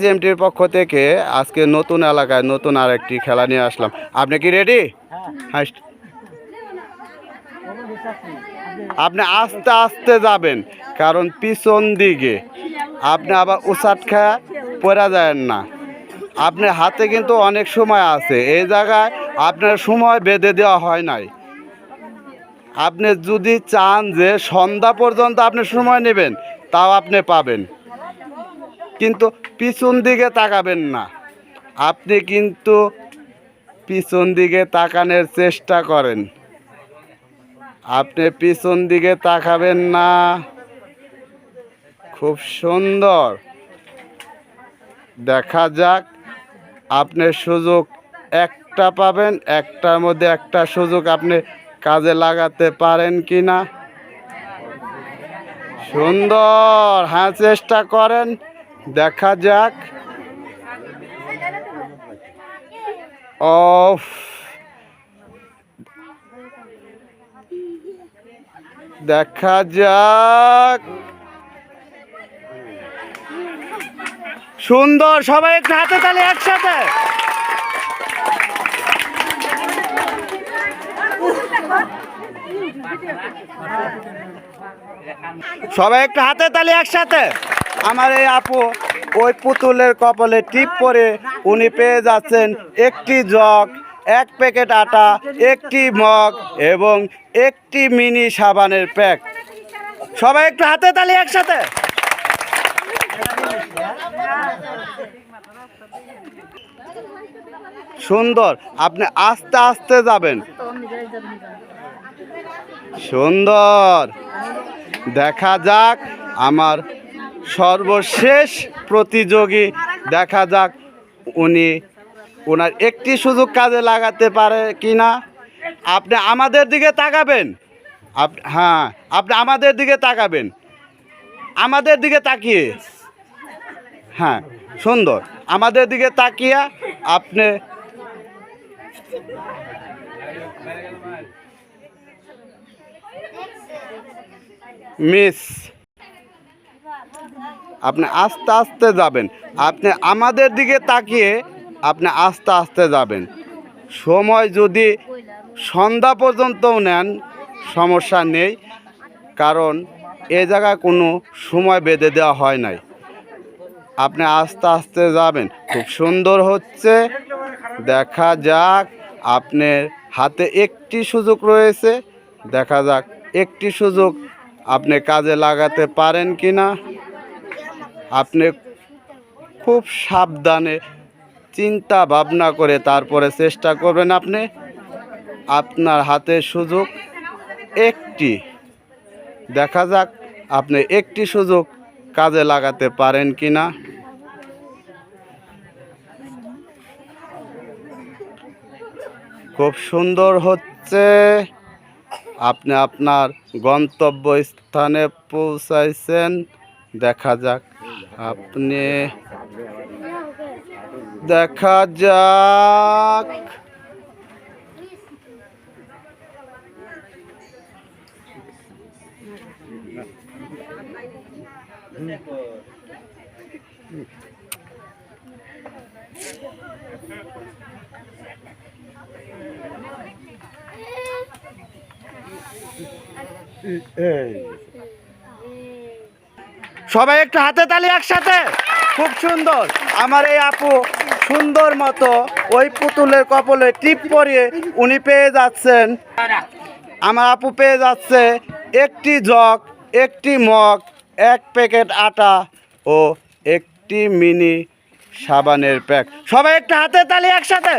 জিএমটির পক্ষ থেকে আজকে নতুন এলাকায় নতুন আরেকটি খেলা নিয়ে আসলাম। আপনি কি রেডি হ্যাঁ। আপনি আস্তে আস্তে যাবেন, কারণ পিছন দিকে। আপনি আবার উসাট খায়া পড়া যায় না। আপনার হাতে কিন্তু অনেক সময় আছে। এই জায়গায় আপনার সময় বেঁধে দেওয়া হয় নাই। আপনি যদি চান যে সন্ধ্যা পর্যন্ত আপনি সময় নেবেন, তাও আপনি পাবেন। কিন্তু পিছন দিকে তাকাবেন না। আপনি কিন্তু পিছন দিকে তাকানোর চেষ্টা করেন। আপনি পিছন দিকে তাকাবেন না। খুব সুন্দর। দেখা যাক, আপনি সুযোগ একটা পাবেন, একটার মধ্যে একটা সুযোগ আপনি কাজে লাগাতে পারেন কি না সুন্দর হ্যাঁ চেষ্টা করেন। দেখা যাক। অফ। দেখা যাক। সুন্দর, সবাই একটু হাতে তালে একসাথে। সবাই একটু হাতে তালি একসাথে। আমার এই আপু ওই পুতুলের কপালে টিপ পরে উনি পেয়ে যাচ্ছেন একটি জগ, এক প্যাকেট আটা, একটি মগ এবং একটি মিনি সাবানের প্যাক। সবাই একটু হাতে তালি একসাথে। সুন্দর, আপনি আস্তে আস্তে যাবেন। সুন্দর। দেখা যাক আমার সর্বশেষ প্রতিযোগী দেখা যাক উনি ওনার একটি সুযোগ কাজে লাগাতে পারে কি না আপনি আমাদের দিকে তাকাবেন। আপ হ্যাঁ আপনি আমাদের দিকে তাকাবেন। আমাদের দিকে তাকিয়ে। হ্যাঁ সুন্দর। আমাদের দিকে তাকিয়ে আপনি মিস আপনি আস্তে আস্তে যাবেন। আপনি আমাদের দিকে তাকিয়ে আপনি আস্তে আস্তে যাবেন। সময় যদি সন্ধ্যা পর্যন্তও নেন, সমস্যা নেই, কারণ এ জায়গায় কোনো সময় বেঁধে দেওয়া হয় নাই। আপনি আস্তে আস্তে যাবেন। খুব সুন্দর হচ্ছে। দেখা যাক, আপনার হাতে একটি সুযোগ রয়েছে। দেখা যাক, একটি সুযোগ আপনি কাজে লাগাতে পারেন কি না আপনি খুব সাবধানে চিন্তা ভাবনা করে তারপরে চেষ্টা করবেন আপনি। আপনার হাতে সুযোগ একটি। দেখা যাক আপনি একটি সুযোগ কাজে লাগাতে পারেন কি না খুব সুন্দর হচ্ছে। আপনি আপনার গন্তব্য স্থানে পৌঁছাইছেন। দেখা যাক। আপনি দেখা যাক। সবাই একটু হাতে তালি একসাথে। খুব সুন্দর। আমার এই আপু সুন্দর মতো ওই পুতুলের কপলে টিপ পরিয়ে উনি পেয়ে যাচ্ছেন। আমার আপু পেয়ে যাচ্ছে একটি জগ, একটি মগ, এক প্যাকেট আটা ও একটি মিনি সাবানের প্যাক। সবাই একটু হাতে তালি একসাথে।